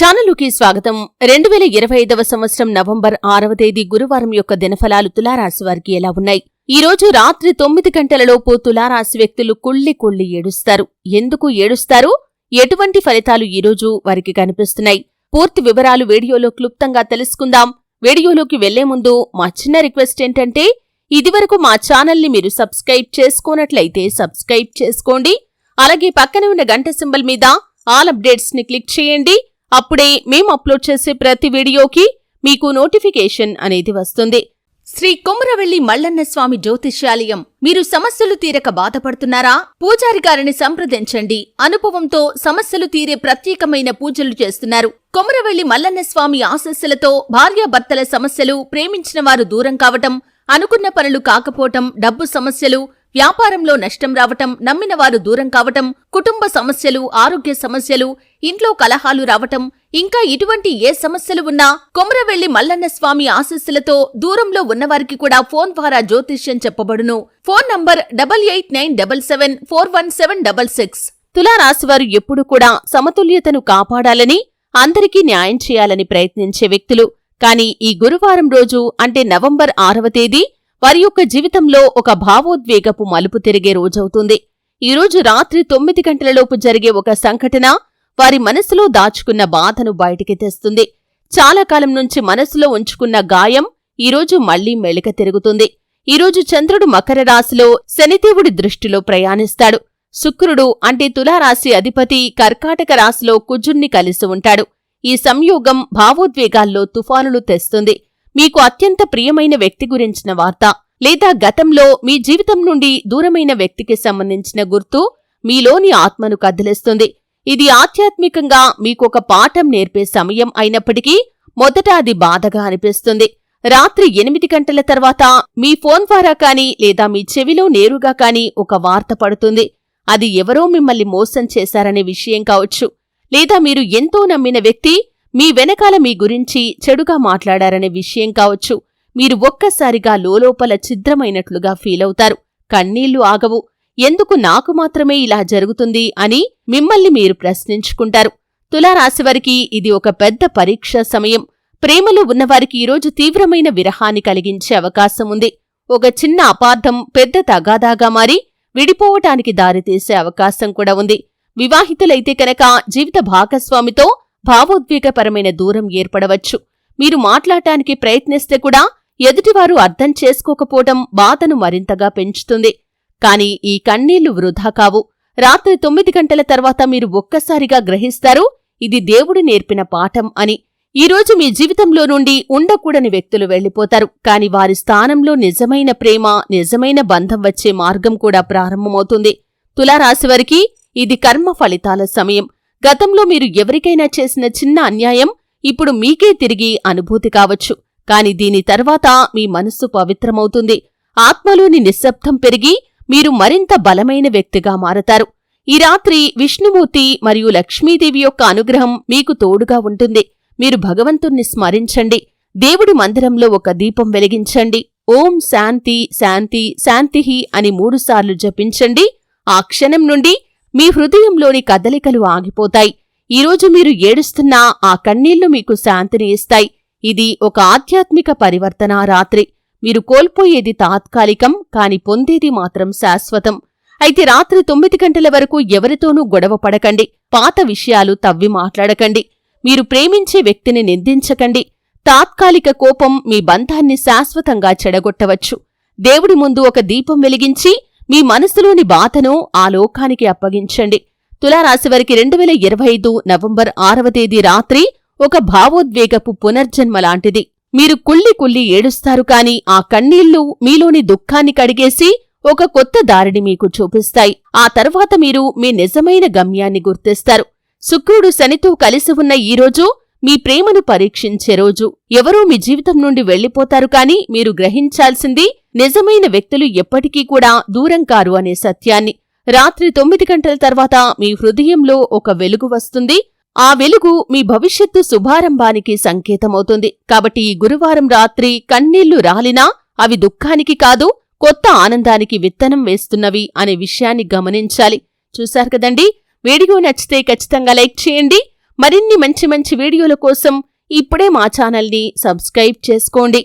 ఛానలుకి స్వాగతం. రెండు వేల ఇరవై ఐదవ సంవత్సరం నవంబర్ ఆరవ తేదీ గురువారం యొక్క దినఫలాలు తులారాశి వారికి ఎలా ఉన్నాయి? ఈ రోజు రాత్రి తొమ్మిది గంటలలోపు తులారాశి వ్యక్తులు కుళ్ళి కుళ్ళి ఏడుస్తారు. ఎందుకు ఏడుస్తారు? ఎటువంటి ఫలితాలు ఈరోజు వారికి కనిపిస్తున్నాయి? పూర్తి వివరాలు వీడియోలో క్లుప్తంగా తెలుసుకుందాం. వీడియోలోకి వెళ్ళే ముందు మా చిన్న రిక్వెస్ట్ ఏంటంటే ఇదివరకు మా ఛానల్ని మీరు సబ్స్క్రైబ్ చేసుకోనట్లయితే సబ్స్క్రైబ్ చేసుకోండి. అలాగే పక్కనే ఉన్న గంట సింబల్ మీద ఆల్ అప్డేట్స్ని క్లిక్ చేయండి. అప్పుడే మేము అప్లోడ్ చేసే ప్రతి వీడియోకి మీకు నోటిఫికేషన్ అనేది వస్తుంది. శ్రీ కొమురవెల్లి మల్లన్న స్వామి జ్యోతిష్యాలయం మీరు సమస్యలు తీరక బాధపడుతున్నారా? పూజారి గారిని సంప్రదించండి. అనుభవంతో సమస్యలు తీరే ప్రత్యేకమైన పూజలు చేస్తున్నారు. కొమురవెల్లి మల్లన్న స్వామి ఆశస్సులతో భార్యాభర్తల సమస్యలు ప్రేమించిన వారు దూరం కావటం అనుకున్న పనులు కాకపోవటం డబ్బు సమస్యలు వ్యాపారంలో నష్టం రావటం నమ్మిన వారు దూరం కావటం కుటుంబ సమస్యలు ఆరోగ్య సమస్యలు ఇంట్లో కలహాలు రావటం ఇంకా ఇటువంటి ఏ సమస్యలు ఉన్నా కొమరవెల్లి మల్లన్న స్వామి ఆశస్సులతో దూరంలో ఉన్నవారికి కూడా ఫోన్ ద్వారా జ్యోతిష్యం చెప్పబడును. Phone number double eight nine double seven four one seven double six. తులారాశివారు ఎప్పుడు కూడా సమతుల్యతను కాపాడాలని అందరికీ న్యాయం చేయాలని ప్రయత్నించే వ్యక్తులు. కానీ ఈ గురువారం రోజు అంటే నవంబర్ ఆరవ తేదీ వారి యొక్క జీవితంలో ఒక భావోద్వేగపు మలుపు తిరిగే రోజవుతుంది. ఈరోజు రాత్రి తొమ్మిది గంటలలోపు జరిగే ఒక సంఘటన వారి మనసులో దాచుకున్న బాధను బయటికి తెస్తుంది. చాలా కాలం నుంచి మనసులో ఉంచుకున్న గాయం ఈరోజు మళ్ళీ మెలిక తిరుగుతుంది. ఈరోజు చంద్రుడు మకర రాశిలో శనిదేవుడి దృష్టిలో ప్రయాణిస్తాడు. శుక్రుడు అంటే తులారాశి అధిపతి కర్కాటక రాశిలో కుజుణ్ణి కలిసి ఉంటాడు. ఈ సంయోగం భావోద్వేగాల్లో తుఫానులు తెస్తుంది. మీకు అత్యంత ప్రియమైన వ్యక్తి గురించిన వార్త లేదా గతంలో మీ జీవితం నుండి దూరమైన వ్యక్తికి సంబంధించిన గుర్తు మీలోని ఆత్మను కదిలిస్తుంది. ఇది ఆధ్యాత్మికంగా మీకొక పాఠం నేర్పే సమయం అయినప్పటికీ మొదట అది బాధగా అనిపిస్తుంది. రాత్రి ఎనిమిది గంటల తర్వాత మీ ఫోన్ ద్వారా కానీ లేదా మీ చెవిలో నేరుగా కానీ ఒక వార్త పడుతుంది. అది ఎవరో మిమ్మల్ని మోసం చేశారనే విషయం కావచ్చు. లేదా మీరు ఎంతో నమ్మిన వ్యక్తి మీ వెనకాల మీ గురించి చెడుగా మాట్లాడారనే విషయం కావచ్చు. మీరు ఒక్కసారిగా లోలోపల ఛిద్రమైనట్లుగా ఫీలవుతారు కన్నీళ్ళు ఆగవు. ఎందుకు నాకు మాత్రమే ఇలా జరుగుతుంది అని మిమ్మల్ని మీరు ప్రశ్నించుకుంటారు. తులారాశివారికి ఇది ఒక పెద్ద పరీక్ష సమయం. ప్రేమలో ఉన్నవారికి ఈరోజు తీవ్రమైన విరహాన్ని కలిగించే అవకాశం ఉంది. ఒక చిన్న అపార్థం పెద్ద తగాదాగా మారి విడిపోవటానికి దారితీసే అవకాశం కూడా ఉంది. వివాహితులైతే కనుక జీవిత భాగస్వామితో భావోద్వేగపరమైన దూరం ఏర్పడవచ్చు. మీరు మాట్లాడటానికి ప్రయత్నిస్తే కూడా ఎదుటివారు అర్థం చేసుకోకపోవటం బాధను మరింతగా పెంచుతుంది. కాని ఈ కన్నీళ్ళు వృధా కావు. రాత్రి తొమ్మిది గంటల తర్వాత మీరు ఒక్కసారిగా గ్రహిస్తారు ఇది దేవుడు నేర్పిన పాఠం అని. ఈరోజు మీ జీవితంలో నుండి ఉండకూడని వ్యక్తులు వెళ్ళిపోతారు కాని వారి స్థానంలో నిజమైన ప్రేమ నిజమైన బంధం వచ్చే మార్గం కూడా ప్రారంభమవుతుంది. తులారాశివారికి ఇది కర్మ ఫలితాల సమయం. గతంలో మీరు ఎవరికైనా చేసిన చిన్న అన్యాయం ఇప్పుడు మీకే తిరిగి అనుభూతి కావచ్చు. కాని దీని తర్వాత మీ మనస్సు పవిత్రమవుతుంది. ఆత్మలోని నిశ్శబ్దం పెరిగి మీరు మరింత బలమైన వ్యక్తిగా మారతారు. ఈ రాత్రి విష్ణుమూర్తి మరియు లక్ష్మీదేవి యొక్క అనుగ్రహం మీకు తోడుగా ఉంటుంది. మీరు భగవంతుణ్ణి స్మరించండి. దేవుడి మందిరంలో ఒక దీపం వెలిగించండి. ఓం శాంతి శాంతి శాంతిహి అని మూడుసార్లు జపించండి. ఆ క్షణం నుండి మీ హృదయంలోని కదలికలు ఆగిపోతాయి. ఈరోజు మీరు ఏడుస్తున్నా ఆ కన్నీళ్ళు మీకు శాంతిని ఇస్తాయి. ఇది ఒక ఆధ్యాత్మిక పరివర్తన రాత్రి. మీరు కోల్పోయేది తాత్కాలికం కాని పొందేది మాత్రం శాశ్వతం. అయితే రాత్రి తొమ్మిది గంటల వరకు ఎవరితోనూ గొడవ పడకండి. పాత విషయాలు తవ్వి మాట్లాడకండి. మీరు ప్రేమించే వ్యక్తిని నిందించకండి. తాత్కాలిక కోపం మీ బంధాన్ని శాశ్వతంగా చెడగొట్టవచ్చు. దేవుడి ముందు ఒక దీపం వెలిగించి మీ మనసులోని బాధను ఆ లోకానికి అప్పగించండి. తులారాశివారికి రెండు వేల ఇరవై ఐదు నవంబర్ ఆరవ తేదీ రాత్రి ఒక భావోద్వేగపు పునర్జన్మ లాంటిది. మీరు కుళ్ళి కుళ్ళి ఏడుస్తారు కాని ఆ కన్నీళ్ళు మీలోని దుఃఖాన్ని కడిగేసి ఒక కొత్త దారిని మీకు చూపిస్తాయి. ఆ తర్వాత మీరు మీ నిజమైన గమ్యాన్ని గుర్తిస్తారు. శుక్రుడు శనితో కలిసి ఉన్న ఈ రోజు మీ ప్రేమను పరీక్షించే రోజు. ఎవరూ మీ జీవితం నుండి వెళ్ళిపోతారు కాని మీరు గ్రహించాల్సింది నిజమైన వ్యక్తులు ఎప్పటికీ కూడా దూరం కారు అనే సత్యాన్ని. రాత్రి తొమ్మిది గంటల తర్వాత మీ హృదయంలో ఒక వెలుగు వస్తుంది. ఆ వెలుగు మీ భవిష్యత్తు శుభారంభానికి సంకేతమవుతుంది. కాబట్టి ఈ గురువారం రాత్రి కన్నీళ్ళు రాలినా అవి దుఃఖానికి కాదు కొత్త ఆనందానికి విత్తనం వేస్తున్నవి అనే విషయాన్ని గమనించాలి. చూశారు కదండి? వీడియో నచ్చితే ఖచ్చితంగా లైక్ చేయండి. మరిన్ని మంచి మంచి వీడియోల కోసం ఇప్పుడే మా ఛానల్ని సబ్స్క్రైబ్ చేసుకోండి.